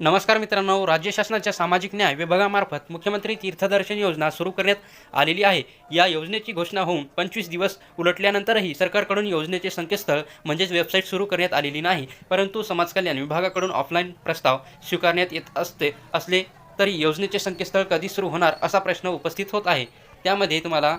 नमस्कार मित्रांनो राज्य शासनाच्या सामाजिक न्याय विभागामार्फत मुख्यमंत्री तीर्थदर्शन योजना सुरू करण्यात आलेली आहे. या योजनेची घोषणा होऊन पंचवीस दिवस उलटल्यानंतरही सरकारकडून योजनेचे संकेतस्थळ म्हणजेच वेबसाईट सुरू करण्यात आलेली नाही. परंतु समाज कल्याण विभागाकडून ऑफलाईन प्रस्ताव स्वीकारण्यात येत असते असले तरी योजनेचे संकेतस्थळ कधी सुरू होणार असा प्रश्न उपस्थित होत आहे. त्यामध्ये तुम्हाला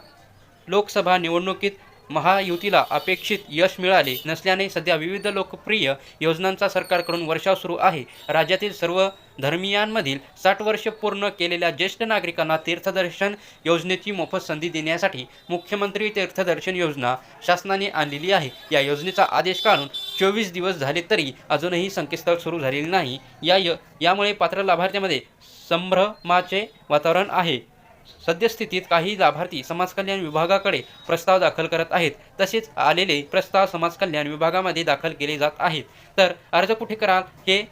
लोकसभा निवडणुकीत महायुतीला अपेक्षित यश मिळाले नसल्याने सध्या विविध लोकप्रिय योजनांचा सरकारकडून वर्षाव सुरू आहे. राज्यातील सर्व धर्मियांमधील साठ वर्ष पूर्ण केलेल्या ज्येष्ठ नागरिकांना तीर्थदर्शन योजनेची मोफत संधी देण्यासाठी मुख्यमंत्री तीर्थदर्शन योजना शासनाने आणलेली आहे. या योजनेचा आदेश काढून चोवीस दिवस झाले तरी अजूनही संकेतस्थळ सुरू झालेले नाही. या य यामुळे पात्र लाभार्थ्यामध्ये संभ्रमाचे वातावरण आहे. सद्यस्थितीत काही लाभार्थी समाज कल्याण विभागाकडे प्रस्ताव दाखल करत आहेत. तसेच आलेले प्रस्ताव समाज कल्याण विभागामध्ये दाखल केले जात आहेत. तर अर्ज कुठे कराल हे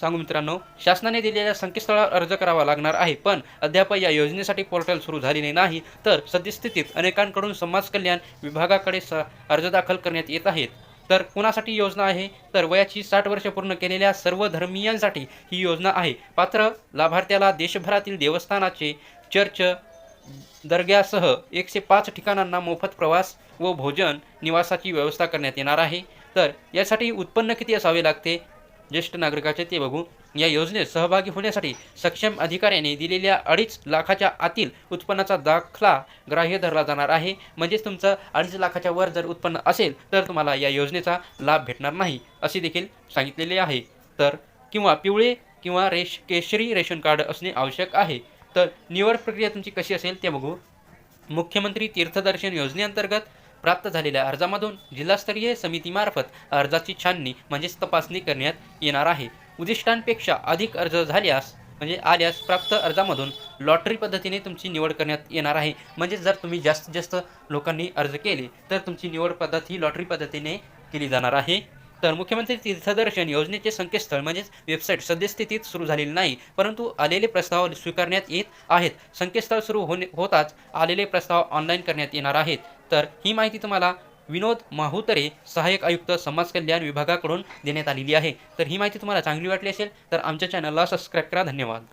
सांगू मित्रांनो शासनाने दिलेल्या संकेतस्थळावर अर्ज करावा लागणार आहे. पण अद्याप या योजनेसाठी पोर्टल सुरू झालेले नाही. तर सद्यस्थितीत अनेकांकडून समाज कल्याण विभागाकडे स अर्ज दाखल करण्यात येत आहेत. तर कुणासाठी योजना आहे? तर वयाची साठ वर्ष पूर्ण केलेल्या सर्व धर्मियांसाठी ही योजना आहे. पात्र लाभार्थ्याला देशभरातील देवस्थानाचे चर्च दर्ग्यासह एकशे पाच ठिकाणांना मोफत प्रवास व भोजन निवासाची व्यवस्था करण्यात येणार आहे. तर यासाठी उत्पन्न किती असावे लागते? ज्येष्ठ नागरिकाचे ते बघू. या योजनेत सहभागी होण्यासाठी सक्षम अधिकाऱ्याने दिलेल्या अडीच लाखाच्या आतील उत्पन्नाचा दाखला ग्राह्य धरला जाणार आहे. म्हणजेच तुमचं अडीच लाखाच्या वर जर उत्पन्न असेल तर तुम्हाला या योजनेचा लाभ भेटणार नाही असे देखील सांगितलेले आहे. तर किंवा पिवळे किंवा रेश केशरी रेशन कार्ड असणे आवश्यक आहे. तर निवड प्रक्रिया तुमची कशी असेल ते बघू. मुख्यमंत्री तीर्थदर्शन योजनेअंतर्गत प्राप्त झालेल्या अर्जामधून जिल्हास्तरीय समितीमार्फत अर्जाची छाननी म्हणजेच तपासणी करण्यात येणार आहे. उद्दिष्टांपेक्षा अधिक अर्ज झाल्यास म्हणजे आल्यास प्राप्त अर्जामधून लॉटरी पद्धतीने तुमची निवड करण्यात येणार आहे. म्हणजे जर तुम्ही जास्तीत जास्त लोकांनी अर्ज केले तर तुमची निवड पद्धत ही लॉटरी पद्धतीने केली जाणार आहे. तर मुख्यमंत्री तीर्थदर्शन योजनेचे संकेतस्थळ म्हणजेच वेबसाईट सद्यस्थितीत सुरू झालेली नाही परंतु आलेले प्रस्ताव स्वीकारण्यात येत आहेत. संकेतस्थळ सुरू होणे होताच आलेले प्रस्ताव ऑनलाईन करण्यात येणार आहेत. तर ही माहिती तुम्हाला विनोद माहुतरे सहाय्यक आयुक्त समाज कल्याण विभागाकडून देण्यात आलेली आहे. तर ही माहिती तुम्हाला चांगली वाटली असेल तर आमच्या चॅनलला सबस्क्राईब करा. धन्यवाद.